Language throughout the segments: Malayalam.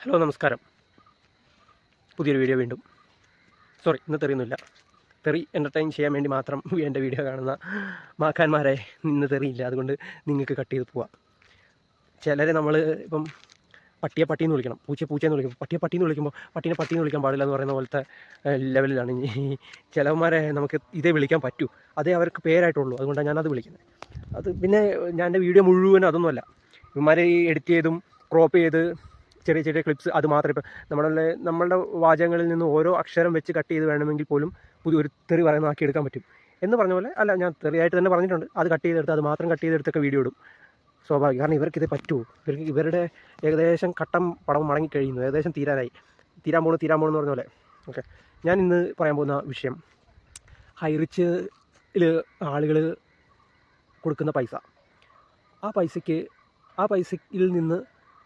ഹലോ നമസ്കാരം. പുതിയൊരു വീഡിയോ വീണ്ടും. സോറി ഇന്ന് തെറിയൊന്നുമില്ല തെറി എന്റർടൈൻ ചെയ്യാൻ വേണ്ടി മാത്രം എന്റെ വീഡിയോ കാണുന്ന മാക്കാന്മാരെ ഇന്ന് തെറിയില്ല. അതുകൊണ്ട് നിങ്ങൾക്ക് കട്ട് ചെയ്ത് പോവാം. ചിലരെ നമ്മൾ ഇപ്പം പട്ടിയെ പട്ടിയെന്ന് വിളിക്കണം. പൂച്ച പൂച്ചയെന്ന് വിളിക്കും. പട്ടിയെ പട്ടിയെന്ന് വിളിക്കുമ്പോൾ പട്ടീനെ പട്ടിയെന്ന് വിളിക്കാൻ പാടില്ല എന്ന് പറയുന്ന പോലത്തെ ലെവലിലാണ് ചിലവന്മാരെ നമുക്ക് ഇതേ വിളിക്കാൻ പറ്റൂ. അതേ അവർക്ക് പേരായിട്ടുള്ളൂ. അതുകൊണ്ടാണ് ഞാനത് വിളിക്കുന്നത്. അത് പിന്നെ ഞാൻ എന്റെ വീഡിയോ മുഴുവൻ അതൊന്നുമല്ല. ഇവന്മാരെ എഡിറ്റ് ചെയ്തും ക്രോപ്പ് ചെയ്ത് ചെറിയ ചെറിയ ക്ലിപ്സ് അത് മാത്രമേ ഇപ്പം നമ്മളുടെ നമ്മളുടെ വാചകങ്ങളിൽ നിന്ന് ഓരോ അക്ഷരം വെച്ച് കട്ട് ചെയ്ത് വേണമെങ്കിൽ പോലും പുതിയ ഒരു തെറി പറയുന്നതാക്കി എടുക്കാൻ പറ്റും. എന്ന് പറഞ്ഞ പോലെ അല്ല ഞാൻ തെറിയായിട്ട് തന്നെ പറഞ്ഞിട്ടുണ്ട്. അത് കട്ട് ചെയ്തെടുത്ത് അത് മാത്രം കട്ട് ചെയ്തെടുത്തൊക്കെ വീഡിയോ ഇടും. സ്വാഭാവികം. കാരണം ഇവർക്കിത് പറ്റുമോ ഇവർക്ക് ഇവരുടെ ഏകദേശം ഘട്ടം പടം മടങ്ങി കഴിയുന്നു. ഏകദേശം തീരാനായി തീരാൻ പോകണം തീരാൻ പോകണം എന്ന് പറഞ്ഞ പോലെ. ഓക്കെ. ഞാൻ ഇന്ന് പറയാൻ പോകുന്ന വിഷയം ഹൈറിച്ചിൽ ആളുകൾ കൊടുക്കുന്ന പൈസ. ആ പൈസയ്ക്ക് ആ പൈസയിൽ നിന്ന്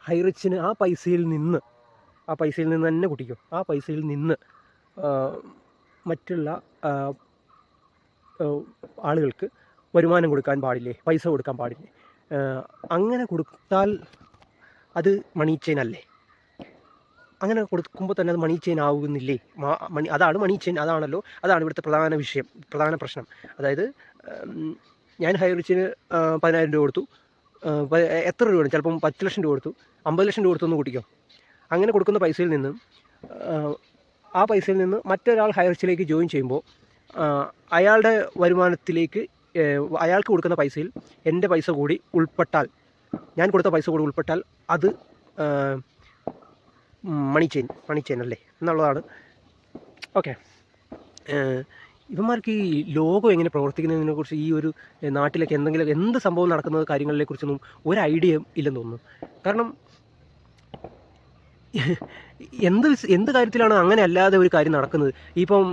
ഹൈറിച്ചിന് ആ പൈസയിൽ നിന്ന് ആ പൈസയിൽ നിന്ന് തന്നെ കുട്ടിക്കും. ആ പൈസയിൽ നിന്ന് മറ്റുള്ള ആളുകൾക്ക് വരുമാനം കൊടുക്കാൻ പാടില്ലേ? പൈസ കൊടുക്കാൻ പാടില്ലേ? അങ്ങനെ കൊടുത്താൽ അത് മണി ചെയിൻ അല്ലേ? അങ്ങനെ കൊടുക്കുമ്പോൾ തന്നെ അത് മണി ചെയിൻ ആവുന്നില്ലേ? മണി അതാണ് മണി ചെയിൻ അതാണല്ലോ അതാണ് ഇവിടുത്തെ പ്രധാന വിഷയം പ്രധാന പ്രശ്നം. അതായത് ഞാൻ ഹൈറിച്ചിന് പതിനായിരം രൂപ കൊടുത്തു. എത്ര രൂപ കൊടുത്തു? ചിലപ്പം പത്ത് ലക്ഷം രൂപ കൊടുത്തു. അമ്പത് ലക്ഷം രൂപ കൊടുത്തൊന്ന് കൂട്ടിക്കോ അങ്ങനെ കൊടുക്കുന്ന പൈസയിൽ നിന്ന് ആ, പൈസയിൽ നിന്ന് മറ്റൊരാൾ ഹയർച്ചിലേക്ക് ജോയിൻ ചെയ്യുമ്പോൾ അയാളുടെ വരുമാനത്തിലേക്ക് അയാൾക്ക് കൊടുക്കുന്ന പൈസയിൽ എന്റെ പൈസ കൂടി ഉൾപ്പെട്ടാൽ ഞാൻ കൊടുത്ത പൈസ കൂടി ഉൾപ്പെട്ടാൽ അത് മണി ചെയിൻ മണി ചെയിൻ അല്ലേ? എന്നുള്ളതാണ്. ഓക്കെ ഇവന്മാർക്ക് ഈ ലോകം എങ്ങനെ പ്രവർത്തിക്കുന്നതിനെ കുറിച്ച് ഈ ഒരു നാട്ടിലേക്ക് നാട്ടിലൊക്കെ എന്തെങ്കിലും എന്ത് സംഭവം നടക്കുന്ന കാര്യങ്ങളിലെ കുറിച്ചൊന്നും ഒരു ഐഡിയ ഇല്ലെന്ന് തോന്നുന്നു. കാരണം എന്ത് എന്ത് കാര്യത്തിലാണ് അങ്ങനെ അല്ലാതെ ഒരു കാര്യം നടക്കുന്നത്? ഇപ്പം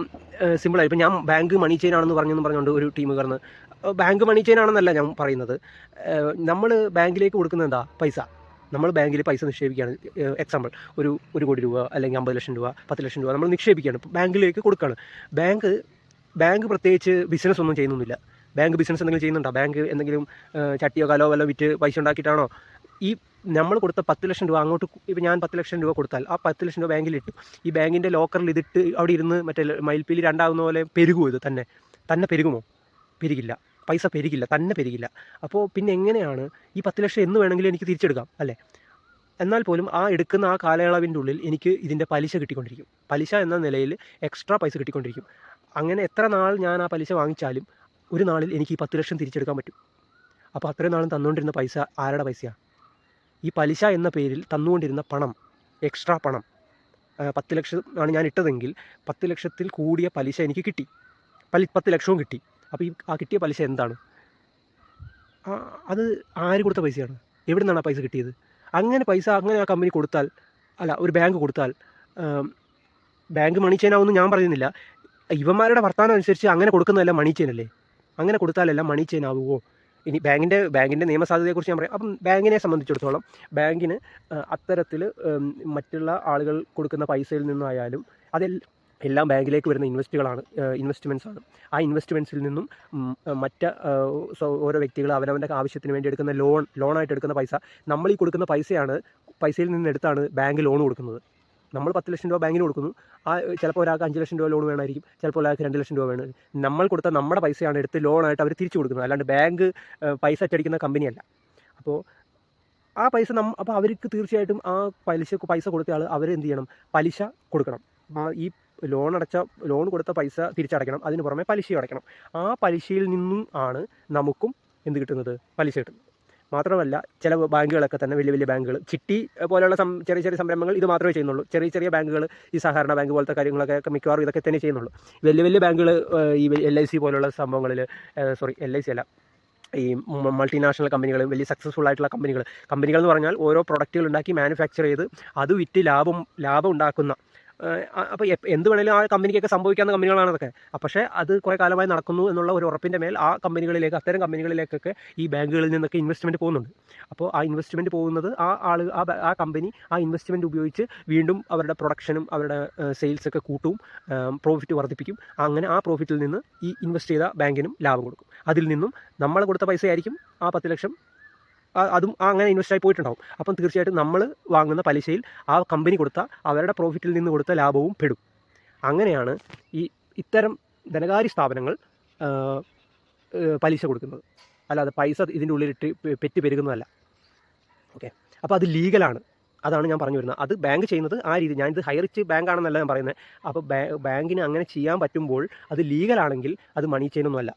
സിമ്പിളായി ഇപ്പം ഞാൻ ബാങ്ക് മണി ചെയിൻ ആണെന്ന് പറഞ്ഞെന്ന് പറഞ്ഞുകൊണ്ട് ഒരു ടീം കയറുന്നത് ബാങ്ക് മണി ചെയിൻ ആണെന്നല്ല ഞാൻ പറയുന്നത്. നമ്മൾ ബാങ്കിലേക്ക് കൊടുക്കുന്നത് എന്താ? പൈസ. നമ്മൾ ബാങ്കിൽ പൈസ നിക്ഷേപിക്കുകയാണ്. എക്സാമ്പിൾ ഒരു ഒരു കോടി രൂപ അല്ലെങ്കിൽ അമ്പത് ലക്ഷം രൂപ പത്ത് ലക്ഷം രൂപ നമ്മൾ നിക്ഷേപിക്കുകയാണ്. ബാങ്കിലേക്ക് കൊടുക്കുകയാണ്. ബാങ്ക് ബാങ്ക് പ്രത്യേകിച്ച് ബിസിനസ് ഒന്നും ചെയ്യുന്നൊന്നുമില്ല. ബാങ്ക് ബിസിനസ് എന്തെങ്കിലും ചെയ്യുന്നുണ്ടോ? ബാങ്ക് എന്തെങ്കിലും ചട്ടിയോ കലോ വല്ലോ വിറ്റ് പൈസ ഉണ്ടാക്കിയിട്ടാണോ? ഈ നമ്മൾ കൊടുത്ത പത്ത് ലക്ഷം രൂപ അങ്ങോട്ട് ഇപ്പോൾ ഞാൻ പത്ത് ലക്ഷം രൂപ കൊടുത്താൽ ആ പത്ത് ലക്ഷം രൂപ ബാങ്കിൽ ഇട്ടു. ഈ ബാങ്കിന്റെ ലോക്കറിൽ ഇതിട്ട് അവിടെ ഇരുന്ന് മറ്റേ മയിൽപ്പീലി രണ്ടാവുന്ന പോലെ പെരുകുമോ ഇത് തന്നെ? തന്നെ പെരുകുമോ? പെരുകില്ല. പൈസ പെരുകില്ല. തന്നെ പെരുകില്ല. അപ്പോൾ പിന്നെ എങ്ങനെയാണ് ഈ പത്ത് ലക്ഷം എന്ന് വേണമെങ്കിലും എനിക്ക് തിരിച്ചെടുക്കാം അല്ലേ? എന്നാൽ പോലും ആ എടുക്കുന്ന ആ കാലയളവിന്റെ ഉള്ളിൽ എനിക്ക് ഇതിന്റെ പലിശ കിട്ടിക്കൊണ്ടിരിക്കും. പലിശ എന്ന നിലയിൽ എക്സ്ട്രാ പൈസ കിട്ടിക്കൊണ്ടിരിക്കും. അങ്ങനെ എത്ര നാൾ ഞാൻ ആ പലിശ വാങ്ങിച്ചാലും ഒരു നാളിൽ എനിക്ക് ഈ പത്ത് ലക്ഷം തിരിച്ചെടുക്കാൻ പറ്റും. അപ്പോൾ അത്രയും നാളും തന്നുകൊണ്ടിരുന്ന പൈസ ആരുടെ പൈസയാണ് ഈ പലിശ എന്ന പേരിൽ തന്നുകൊണ്ടിരുന്ന പണം എക്സ്ട്രാ പണം പത്ത് ലക്ഷം ആണ് ഞാൻ ഇട്ടതെങ്കിൽ പത്ത് ലക്ഷത്തിൽ കൂടിയ പലിശ എനിക്ക് കിട്ടി. പലി പത്ത് ലക്ഷവും കിട്ടി. അപ്പോൾ ഈ ആ കിട്ടിയ പലിശ എന്താണ്? അത് ആര് കൊടുത്ത പൈസയാണ്? എവിടെ നിന്നാണ് ആ പൈസ കിട്ടിയത്? അങ്ങനെ പൈസ അങ്ങനെ ആ കമ്പനി കൊടുത്താൽ അല്ല ഒരു ബാങ്ക് കൊടുത്താൽ ബാങ്ക് മണി ചെയ്യാനാവുമെന്ന് ഞാൻ പറയുന്നില്ല. ഇവന്മാരുടെ വർത്തമാനം അനുസരിച്ച് അങ്ങനെ കൊടുക്കുന്നതല്ല മണി ചെയിൻ അല്ലേ? അങ്ങനെ കൊടുത്താലല്ല മണി ചെയിൻ ആവുമോ ഇനി ബാങ്കിന്റെ ബാങ്കിന്റെ നിയമസാധ്യതയെക്കുറിച്ച് ഞാൻ പറയാം. അപ്പം ബാങ്കിനെ സംബന്ധിച്ചിടത്തോളം ബാങ്കിന് അത്തരത്തിൽ മറ്റുള്ള ആളുകൾ കൊടുക്കുന്ന പൈസയിൽ നിന്നായാലും അതിൽ എല്ലാം ബാങ്കിലേക്ക് വരുന്ന ഇൻവെസ്റ്റുകളാണ് ഇൻവെസ്റ്റ്മെന്റ്സ് ആണ് ആ ഇൻവെസ്റ്റ്മെന്റ്സിൽ നിന്നും മറ്റ് ഓരോ വ്യക്തികൾ അവനവന്റെ ആവശ്യത്തിന് വേണ്ടി എടുക്കുന്ന ലോൺ ലോണായിട്ട് എടുക്കുന്ന പൈസ നമ്മൾ ഈ കൊടുക്കുന്ന പൈസയാണ് പൈസയിൽ നിന്ന് എടുത്താണ് ബാങ്ക് ലോൺ കൊടുക്കുന്നത്. നമ്മൾ പത്ത് ലക്ഷം രൂപ ബാങ്കിന് കൊടുക്കുന്നു. ആ ചിലപ്പോൾ ഒരാൾക്ക് അഞ്ച് ലക്ഷം രൂപ ലോൺ വേണമായിരിക്കും. ചിലപ്പോൾ ഒരാൾക്ക് രണ്ട് ലക്ഷം രൂപ വേണം നമ്മൾ കൊടുത്ത നമ്മുടെ പൈസയാണ് എടുത്ത് ലോണായിട്ട് അവർ തിരിച്ചു കൊടുക്കുന്നത്. അല്ലാണ്ട് ബാങ്ക് പൈസ അച്ചടിക്കുന്ന കമ്പനിയല്ല അപ്പോൾ ആ പൈസ നം അപ്പോൾ അവർക്ക് തീർച്ചയായിട്ടും ആ പലിശ പൈസ കൊടുത്ത ആൾ അവർ എന്ത് ചെയ്യണം? പലിശ കൊടുക്കണം. ഈ ലോൺ അടച്ച ലോൺ കൊടുത്ത പൈസ തിരിച്ചടയ്ക്കണം. അതിന് പുറമെ പലിശയും അടയ്ക്കണം. ആ പലിശയിൽ നിന്നും ആണ് നമുക്കും എന്ത് കിട്ടുന്നത്? പലിശ കിട്ടുന്നത്. മാത്രമല്ല ചില ബാങ്കുകളൊക്കെ തന്നെ വലിയ വലിയ ബാങ്കുകൾ. ചിട്ടി പോലെയുള്ള ചെറിയ ചെറിയ സംരംഭങ്ങൾ ഇത് മാത്രമേ ചെയ്യുന്നുള്ളൂ. ചെറിയ ചെറിയ ബാങ്കുകൾ ഈ സഹകരണ ബാങ്ക് പോലത്തെ കാര്യങ്ങളൊക്കെ മിക്കവാറും ഇതൊക്കെ തന്നെ ചെയ്യുന്നുള്ളൂ. വലിയ വലിയ ബാങ്കുകൾ ഈ എൽ ഐ സി പോലുള്ള സംഭവങ്ങളിൽ സോറി എൽ ഐ സി അല്ല ഈ മൾട്ടിനാഷണൽ കമ്പനികൾ വലിയ സക്സസ്ഫുൾ ആയിട്ടുള്ള കമ്പനികൾ. കമ്പനികൾ എന്ന് പറഞ്ഞാൽ ഓരോ പ്രൊഡക്റ്റുകൾ ഉണ്ടാക്കി മാനുഫാക്ചർ ചെയ്ത് അത് വിറ്റ് ലാഭം ലാഭം ഉണ്ടാക്കുന്ന അപ്പോൾ എന്ത് വേണേലും ആ കമ്പനിക്കൊക്കെ സംഭവിക്കാവുന്ന കമ്പനികളാണ് അതൊക്കെ പക്ഷേ അത് കുറേ കാലമായി നടക്കുന്നു എന്നുള്ള ഒരു ഉറപ്പിന്റെ മേൽ ആ കമ്പനികളിലേക്ക് അത്തരം കമ്പനികളിലേക്കൊക്കെ ഈ ബാങ്കുകളിൽ നിന്നൊക്കെ ഇൻവെസ്റ്റ്മെന്റ് പോകുന്നുണ്ട്. അപ്പോൾ ആ ഇൻവെസ്റ്റ്മെന്റ് പോകുന്നത് ആ ആൾ ആ ആ കമ്പനി ആ ഇൻവെസ്റ്റ്മെന്റ് ഉപയോഗിച്ച് വീണ്ടും അവരുടെ പ്രൊഡക്ഷനും അവരുടെ സെയിൽസൊക്കെ കൂട്ടും പ്രോഫിറ്റ് വർദ്ധിപ്പിക്കും. അങ്ങനെ ആ പ്രോഫിറ്റിൽ നിന്ന് ഈ ഇൻവെസ്റ്റ് ചെയ്ത ബാങ്കിനും ലാഭം കൊടുക്കും. അതിൽ നിന്നും നമ്മൾ കൊടുത്ത പൈസയായിരിക്കും ആ പത്ത് ലക്ഷം അതും അങ്ങനെ ഇൻവെസ്റ്റ് ആയി പോയിട്ടുണ്ടാവും. അപ്പം തീർച്ചയായിട്ടും നമ്മൾ വാങ്ങുന്ന പലിശയിൽ ആ കമ്പനി കൊടുത്ത അവരുടെ പ്രോഫിറ്റിൽ നിന്ന് കൊടുത്ത ലാഭവും പെടും. അങ്ങനെയാണ് ഈ ഇത്തരം ധനകാര്യ സ്ഥാപനങ്ങൾ പലിശ കൊടുക്കുന്നത്. അല്ലാതെ പൈസ ഇതിന്റെ ഉള്ളിലിട്ട് പെറ്റ് പെരുകുന്നതല്ല. ഓക്കെ? അപ്പോൾ അത് ലീഗലാണ്. അതാണ് ഞാൻ പറഞ്ഞു വരുന്നത്. അത് ബാങ്ക് ചെയ്യുന്നത് ആ രീതി. ഞാനിത് ഹൈ ബാങ്ക് ആണെന്നല്ല ഞാൻ പറയുന്നത്. അപ്പോൾ ബാങ്കിന് അങ്ങനെ ചെയ്യാൻ പറ്റുമ്പോൾ അത് ലീഗലാണെങ്കിൽ അത് മണി ചെയിനൊന്നുമല്ല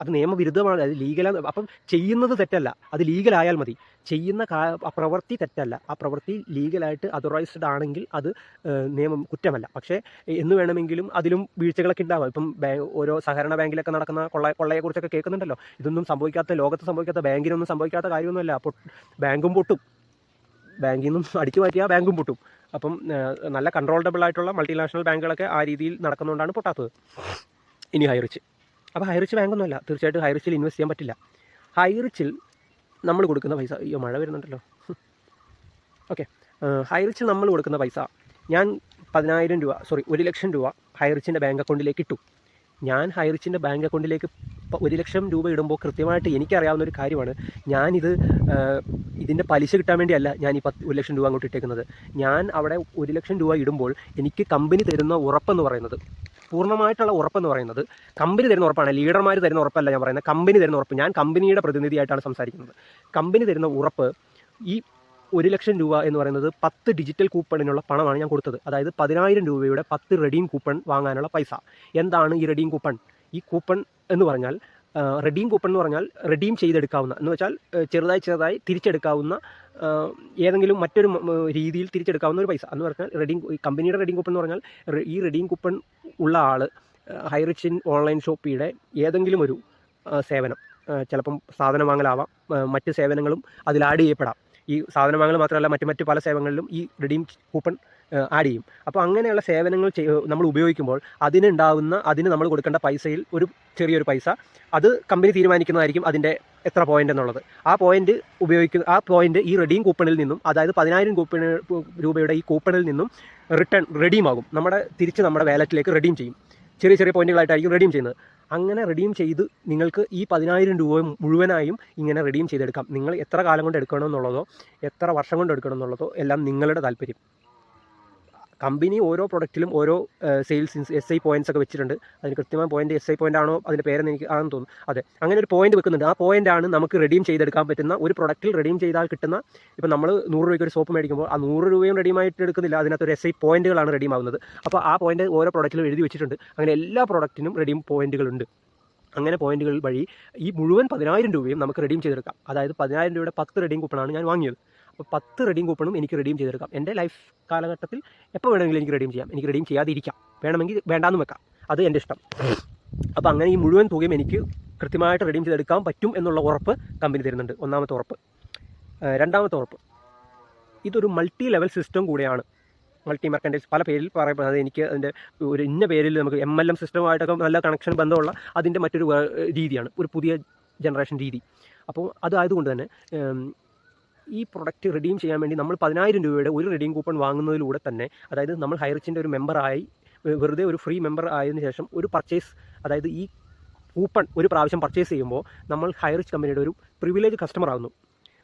അത് നിയമവിരുദ്ധമാണ് അത് ലീഗലാണ് അപ്പം ചെയ്യുന്നത് തെറ്റല്ല. അത് ലീഗലായാൽ മതി. ചെയ്യുന്ന ആ പ്രവൃത്തി തെറ്റല്ല. ആ പ്രവൃത്തി ലീഗലായിട്ട് അതറൈസ്ഡ് ആണെങ്കിൽ അത് നിയമം കുറ്റമല്ല. പക്ഷേ എന്ന് വേണമെങ്കിലും അതിലും വീഴ്ചകളൊക്കെ ഉണ്ടാവാം. ഇപ്പം ബാങ്ക് ഓരോ സഹകരണ ബാങ്കിലൊക്കെ നടക്കുന്ന കൊള്ള കൊള്ളയെക്കുറിച്ചൊക്കെ കേൾക്കുന്നുണ്ടല്ലോ. ഇതൊന്നും സംഭവിക്കാത്ത ലോകത്ത് സംഭവിക്കാത്ത ബാങ്കിനൊന്നും സംഭവിക്കാത്ത കാര്യമൊന്നുമല്ല. അപ്പോൾ ബാങ്കും പൊട്ടും. ബാങ്കിൽ നിന്നും അടിച്ചു മാറ്റിയാൽ ബാങ്കും പൊട്ടും. അപ്പം നല്ല കൺട്രോളബിൾ ആയിട്ടുള്ള മൾട്ടിനാഷണൽ ബാങ്കുകളൊക്കെ ആ രീതിയിൽ നടക്കുന്നതുകൊണ്ടാണ് പൊട്ടാത്തത്. ഇനി ഹൈറിച്ച് അപ്പോൾ ഹൈറിച്ച് ബാങ്കൊന്നുമല്ല തീർച്ചയായിട്ടും ഹൈറിച്ചിൽ ഇൻവെസ്റ്റ് ചെയ്യാൻ പറ്റില്ല. ഹൈറിച്ചിൽ നമ്മൾ കൊടുക്കുന്ന പൈസ അയ്യോ മഴ വരുന്നുണ്ടല്ലോ. ഓക്കെ ഹൈറിച്ചിൽ നമ്മൾ കൊടുക്കുന്ന പൈസ ഞാൻ പതിനായിരം രൂപ സോറി ഒരു ലക്ഷം രൂപ ഹൈറിച്ചിന്റെ ബാങ്ക് അക്കൗണ്ടിലേക്ക് ഇട്ടു. ഞാൻ ഹൈറിച്ചിന്റെ ബാങ്ക് അക്കൗണ്ടിലേക്ക് ഒരു ലക്ഷം രൂപ ഇടുമ്പോൾ കൃത്യമായിട്ട് എനിക്കറിയാവുന്ന ഒരു കാര്യമാണ്. ഞാനിത് ഇതിന്റെ പലിശ കിട്ടാൻ വേണ്ടിയല്ല ഞാൻ ഈ പത്ത് ഒരു ലക്ഷം രൂപ അങ്ങോട്ട് ഇട്ടേക്കുന്നത്. ഞാൻ അവിടെ ഒരു ലക്ഷം രൂപ ഇടുമ്പോൾ എനിക്ക് കമ്പനി തരുന്ന ഉറപ്പെന്ന് പറയുന്നത്. പൂർണമായിട്ടുള്ള ഉറപ്പെന്ന് പറയുന്നത് കമ്പനി തരുന്ന ഉറപ്പാണ്. ലീഡർമാർ തരുന്ന ഉറപ്പല്ല ഞാൻ പറയുന്നത്. കമ്പനി തരുന്ന ഉറപ്പ്. ഞാൻ കമ്പനിയുടെ പ്രതിനിധിയായിട്ടാണ് സംസാരിക്കുന്നത്. കമ്പനി തരുന്ന ഉറപ്പ് ഈ ഒരു ലക്ഷം രൂപ എന്ന് പറയുന്നത് പത്ത് ഡിജിറ്റൽ കൂപ്പണിനുള്ള പണമാണ് ഞാൻ കൊടുത്തത്. അതായത് പതിനായിരം രൂപയുടെ പത്ത് റെഡീം കൂപ്പൺ വാങ്ങാനുള്ള പൈസ. എന്താണ് ഈ റെഡീം കൂപ്പൺ? ഈ കൂപ്പൺ എന്ന് പറഞ്ഞാൽ റെഡീം കൂപ്പൺ എന്ന് പറഞ്ഞാൽ റെഡീം ചെയ്തെടുക്കാവുന്ന എന്ന് വെച്ചാൽ ചെറുതായി ചെറുതായി തിരിച്ചെടുക്കാവുന്ന ഏതെങ്കിലും മറ്റൊരു രീതിയിൽ തിരിച്ചെടുക്കാവുന്ന ഒരു പൈസ. എന്ന് പറഞ്ഞാൽ റെഡീം കമ്പനിയുടെ റെഡീം കൂപ്പൺ എന്ന് പറഞ്ഞാൽ ഈ റെഡീം കൂപ്പൺ ഉള്ള ആൾ ഹൈറിച്ചിൻ ഓൺലൈൻ ഷോപ്പിയുടെ ഏതെങ്കിലും ഒരു സേവനം ചിലപ്പം സാധനം വാങ്ങലാവാം മറ്റ് സേവനങ്ങളും അതിൽ ആഡ് ചെയ്യപ്പെടാം. ഈ സാധനം വാങ്ങൽ മാത്രമല്ല മറ്റ് മറ്റ് പല സേവനങ്ങളിലും ഈ റെഡീം കൂപ്പൺ ആഡ് ചെയ്യും. അപ്പോൾ അങ്ങനെയുള്ള സേവനങ്ങൾ നമ്മൾ ഉപയോഗിക്കുമ്പോൾ അതിനുണ്ടാവുന്ന അതിന് നമ്മൾ കൊടുക്കേണ്ട പൈസയിൽ ഒരു ചെറിയൊരു പൈസ അത് കമ്പനി തീരുമാനിക്കുന്നതായിരിക്കും അതിന്റെ എത്ര പോയിന്റ് എന്നുള്ളത്. ആ പോയിന്റ് ഉപയോഗിക്കുന്ന ആ പോയിന്റ് ഈ റെഡീം കൂപ്പണിൽ നിന്നും അതായത് പതിനായിരം കൂപ്പൺ രൂപയുടെ ഈ കൂപ്പണിൽ നിന്നും റിട്ടേൺ റെഡീം ആകും. നമ്മുടെ തിരിച്ച് നമ്മുടെ വാലറ്റിലേക്ക് റെഡീം ചെയ്യും. ചെറിയ ചെറിയ പോയിന്റുകളായിട്ടായിരിക്കും റെഡീം ചെയ്യുന്നത്. അങ്ങനെ റെഡീം ചെയ്ത് നിങ്ങൾക്ക് ഈ പതിനായിരം രൂപ മുഴുവനായും ഇങ്ങനെ റെഡീം ചെയ്തെടുക്കാം. നിങ്ങൾ എത്ര കാലം കൊണ്ട് എടുക്കണമെന്നുള്ളതോ എത്ര വർഷം കൊണ്ട് എടുക്കണമെന്നുള്ളതോ എല്ലാം നിങ്ങളുടെ താല്പര്യം. കമ്പനി ഓരോ പ്രൊഡക്റ്റിലും ഓരോ സെയിൽസ് എസ് ഐ പോയിന്റ്സ് ഒക്കെ വെച്ചിട്ടുണ്ട്. അതിന് കൃത്യമായ പോയിന്റ് എസ് ഐ പോയിന്റ് ആണോ അതിന്റെ പേരെന്ന് എനിക്ക് ആണെന്ന് തോന്നുന്നു. അതെ അങ്ങനെ ഒരു പോയിന്റ് വെക്കുന്നുണ്ട്. ആ പോയിന്റ് ആണ് നമുക്ക് റെഡീം ചെയ്തെടുക്കാൻ പറ്റുന്ന ഒരു പ്രൊഡക്റ്റിൽ റെഡീം ചെയ്താൽ കിട്ടുന്ന ഇപ്പം നമ്മൾ നൂറ് രൂപയ്ക്ക് ഒരു സോപ്പ് മേടിക്കുമ്പോൾ ആ നൂറ് രൂപയും റെഡീമായിട്ട് എടുക്കുന്നില്ല. അതിനകത്ത് ഒരു എസ് ഐ പോയിന്റുകളാണ് റെഡീം ആവുന്നത്. അപ്പോൾ ആ പോയിന്റ് ഓരോ പ്രൊഡക്റ്റിലും എഴുതി വെച്ചിട്ടുണ്ട്. അങ്ങനെ എല്ലാ പ്രൊഡക്റ്റിനും റെഡീം പോയിന്റുകളുണ്ട് അങ്ങനെ പോയിന്റുകൾ വഴി ഈ മുഴുവൻ പതിനായിരം രൂപയും നമുക്ക് റെഡീം ചെയ്തെടുക്കാം. അതായത് പതിനായിരം രൂപയുടെ പത്ത് റെഡീം കൂപ്പണാണ് ഞാൻ വാങ്ങിയത്. അപ്പോൾ പത്ത് റെഡീം കൂപ്പണും എനിക്ക് റെഡീം ചെയ്തെടുക്കാം. എന്റെ ലൈഫ് കാലഘട്ടത്തിൽ എപ്പോൾ വേണമെങ്കിലും എനിക്ക് റെഡീം ചെയ്യാം. എനിക്ക് റെഡീം ചെയ്യാതിരിക്കാം. വേണമെങ്കിൽ വേണ്ടാന്ന് വെക്കാം. അത് എന്റെ ഇഷ്ടം. അപ്പോൾ അങ്ങനെ ഈ മുഴുവൻ തുകയും എനിക്ക് കൃത്യമായിട്ട് റെഡീം ചെയ്തെടുക്കാൻ പറ്റും എന്നുള്ള ഉറപ്പ് കമ്പനി തരുന്നുണ്ട്. ഒന്നാമത്തെ ഉറപ്പ്. രണ്ടാമത്തെ ഉറപ്പ്. ഇതൊരു മൾട്ടി ലെവൽ സിസ്റ്റം കൂടെയാണ്. മൾട്ടി മെർക്കന്റൈസ് പല പേരിൽ പറയപ്പെടുന്നത്. എനിക്ക് അതിന്റെ ഒരു ഇന്ന പേരിൽ നമുക്ക് എം എൽ എം സിസ്റ്റമായിട്ടൊക്കെ നല്ല കണക്ഷൻ ബന്ധമുള്ള അതിന്റെ മറ്റൊരു രീതിയാണ്. ഒരു പുതിയ ജനറേഷൻ രീതി. അപ്പോൾ അതായതുകൊണ്ട് തന്നെ ഈ പ്രൊഡക്റ്റ് റിഡീം ചെയ്യാൻ വേണ്ടി നമ്മൾ പതിനായിരം രൂപയുടെ ഒരു റിഡീം കൂപ്പൺ വാങ്ങുന്നതിലൂടെ തന്നെ അതായത് നമ്മൾ ഹൈറിച്ചിന്റെ ഒരു മെമ്പറായി വെറുതെ ഒരു ഫ്രീ മെമ്പർ ആയതിനു ശേഷം ഒരു പർച്ചേസ് അതായത് ഈ കൂപ്പൺ ഒരു പ്രാവശ്യം പർച്ചേസ് ചെയ്യുമ്പോൾ നമ്മൾ ഹൈറിച്ച് കമ്പനിയുടെ ഒരു പ്രിവിലേജ് കസ്റ്റമർ ആകുന്നു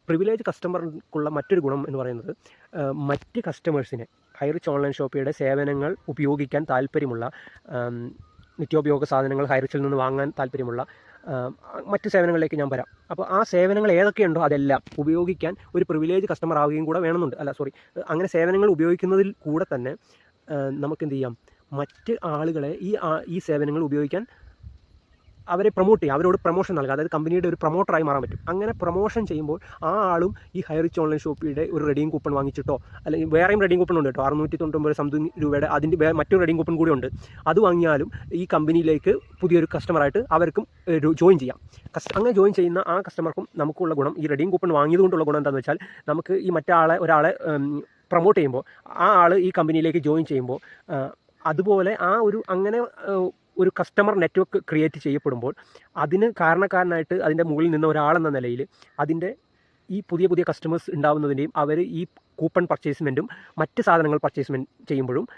പ്രിവിലേജ് കസ്റ്റമർക്കുള്ള മറ്റൊരു ഗുണം എന്ന് പറയുന്നത് മറ്റ് കസ്റ്റമേഴ്സിനെ ഹൈറിച്ച് ഓൺലൈൻ ഷോപ്പിയുടെ സേവനങ്ങൾ ഉപയോഗിക്കാൻ താല്പര്യമുള്ള നിത്യോപയോഗ സാധനങ്ങൾ ഹൈറിച്ചിൽ നിന്ന് വാങ്ങാൻ താല്പര്യമുള്ള മറ്റ് സേവനങ്ങളിലേക്ക് ഞാൻ വരാം. അപ്പോൾ ആ സേവനങ്ങൾ ഏതൊക്കെയുണ്ടോ അതെല്ലാം ഉപയോഗിക്കാൻ ഒരു പ്രിവിലേജ് കസ്റ്റമർ ആവുകയും കൂടെ വേണമെന്നുണ്ട്. അല്ല സോറി അങ്ങനെ സേവനങ്ങൾ ഉപയോഗിക്കുന്നതിൽ കൂടെ തന്നെ നമുക്ക് എന്ത് ചെയ്യാം? മറ്റ് ആളുകളെ ഈ ഈ സേവനങ്ങൾ ഉപയോഗിക്കാൻ അവരെ പ്രൊമോട്ട് ചെയ്യാം. അവരോട് പ്രൊമോഷൻ നൽകുക അതായത് കമ്പനിയുടെ ഒരു പ്രൊമോട്ടറായി മാറാൻ പറ്റും. അങ്ങനെ പ്രൊമോഷൻ ചെയ്യുമ്പോൾ ആ ആളും ഈ ഹൈറിച്ച് ഓൺലൈൻ ഷോപ്പിയുടെ ഒരു റെഡിങ് കൂപ്പൺ വാങ്ങിച്ചിട്ടോ അല്ലെങ്കിൽ വേറെയും റെഡിങ് കൂപ്പൺ ഉണ്ട് കേട്ടോ. അറുന്നൂറ്റി തൊണ്ണൂറ്റൊമ്പത് സംതിങ് രൂപയുടെ അതിന്റെ മറ്റൊരു റെഡിങ് കൂപ്പൺ കൂടി ഉണ്ട്. അത് വാങ്ങിയാലും ഈ കമ്പനിയിലേക്ക് പുതിയൊരു കസ്റ്റമറായിട്ട് അവർക്കും ജോയിൻ ചെയ്യാം. അങ്ങനെ ജോയിൻ ചെയ്യുന്ന ആ കസ്റ്റമർക്കും നമുക്കുള്ള ഗുണം ഈ റെഡിങ് കൂപ്പൺ വാങ്ങിയതുകൊണ്ടുള്ള ഗുണം എന്താണെന്ന് വെച്ചാൽ നമുക്ക് ഈ മറ്റാളെ ഒരാളെ പ്രൊമോട്ട് ചെയ്യുമ്പോൾ ആ ആൾ ഈ കമ്പനിയിലേക്ക് ജോയിൻ ചെയ്യുമ്പോൾ അതുപോലെ ആ ഒരു അങ്ങനെ ഒരു കസ്റ്റമർ നെറ്റ്വർക്ക് ക്രിയേറ്റ് ചെയ്യപ്പെടുമ്പോൾ അതിന് കാരണക്കാരനായിട്ട് അതിന്റെ മുകളിൽ നിന്ന ഒരാളെന്ന നിലയിൽ അതിന്റെ ഈ പുതിയ പുതിയ കസ്റ്റമേഴ്സ് ഉണ്ടാവുന്നതിന്റെയും അവർ ഈ കൂപ്പൺ പർച്ചേസ്മെന്റും മറ്റ് സാധനങ്ങൾ പർച്ചേസ്മെന്റ് ചെയ്യുമ്പോഴും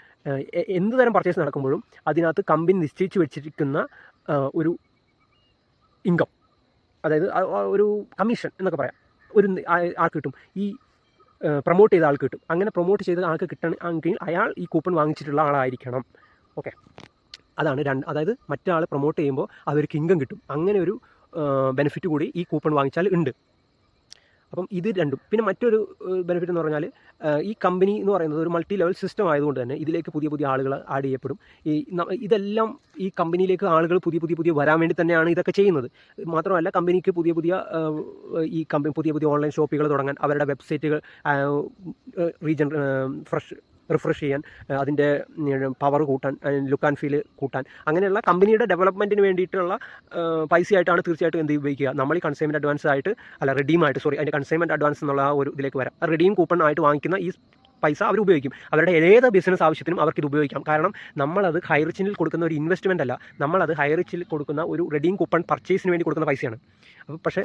എന്ത് തരം പർച്ചേസ് നടക്കുമ്പോഴും അതിനകത്ത് കമ്പനി നിശ്ചയിച്ച് വെച്ചിരിക്കുന്ന ഒരു ഇൻകം അതായത് ഒരു കമ്മീഷൻ എന്നൊക്കെ പറയാം. ഒരു ആൾക്ക് കിട്ടും. ഈ പ്രൊമോട്ട് ചെയ്ത ആൾക്ക് കിട്ടും. അങ്ങനെ പ്രൊമോട്ട് ചെയ്ത ആൾക്ക് കിട്ടണമെങ്കിൽ അയാൾ ഈ കൂപ്പൺ വാങ്ങിച്ചിട്ടുള്ള ആളായിരിക്കണം. ഓക്കെ അതാണ് രണ്ട് അതായത് മറ്റാൾ പ്രൊമോട്ട് ചെയ്യുമ്പോൾ അവർക്ക് ഇൻകം കിട്ടും. അങ്ങനെ ഒരു ബെനിഫിറ്റ് കൂടി ഈ കൂപ്പൺ വാങ്ങിച്ചാൽ ഉണ്ട്. അപ്പം ഇത് രണ്ടും. പിന്നെ മറ്റൊരു ബെനിഫിറ്റ് എന്ന് പറഞ്ഞാൽ ഈ കമ്പനി എന്ന് പറയുന്നത് ഒരു മൾട്ടി ലെവൽ സിസ്റ്റം ആയതുകൊണ്ട് തന്നെ ഇതിലേക്ക് പുതിയ പുതിയ ആളുകൾ ആഡ് ചെയ്യപ്പെടും. ഈ ഇതെല്ലാം ഈ കമ്പനിയിലേക്ക് ആളുകൾ പുതിയ പുതിയ പുതിയ വരാൻ വേണ്ടി തന്നെയാണ് ഇതൊക്കെ ചെയ്യുന്നത്. മാത്രമല്ല കമ്പനിക്ക് പുതിയ പുതിയ ഈ കമ്പനി പുതിയ പുതിയ ഓൺലൈൻ ഷോപ്പുകൾ തുടങ്ങാൻ അവരുടെ വെബ്സൈറ്റുകൾ റീജൻ ഫ്രഷ് റിഫ്രഷ് ചെയ്യാൻ അതിന്റെ പവർ കൂട്ടാൻ ലുക്ക് ആൻഡ് ഫീൽ കൂട്ടാൻ. അങ്ങനെയുള്ള കമ്പനിയുടെ ഡെവലപ്മെന്റിന് വേണ്ടിയിട്ടുള്ള പൈസയായിട്ടാണ് തീർച്ചയായിട്ടും എന്ത് ഉപയോഗിക്കുക. നമ്മൾ ഈ കൺസൈൻമെന്റ് അഡ്വാൻസ് ആയിട്ട് അല്ല റെഡീം ആയിട്ട് സോറി അതിന്റെ കൺസൈൻമെന്റ് അഡ്വാൻസ് എന്നുള്ള ആ ഒരു ഇതിലേക്ക് വരാം. റെഡീം കൂപ്പൺ ആയിട്ട് വാങ്ങിക്കുന്ന ഈ പൈസ അവർ ഉപയോഗിക്കും. അവരുടെ ഏത് ബിസിനസ് ആവശ്യത്തിനും അവർക്ക് ഇത് ഉപയോഗിക്കാം. കാരണം നമ്മളത് ഹൈറിച്ചിനിൽ കൊടുക്കുന്ന ഒരു ഇൻവെസ്റ്റ്മെന്റ് അല്ല. നമ്മളത് ഹൈറിച്ചിൽ കൊടുക്കുന്ന ഒരു റെഡീം കൂപ്പൺ പർച്ചേസിന് വേണ്ടി കൊടുക്കുന്ന പൈസയാണ്. അപ്പോൾ പക്ഷേ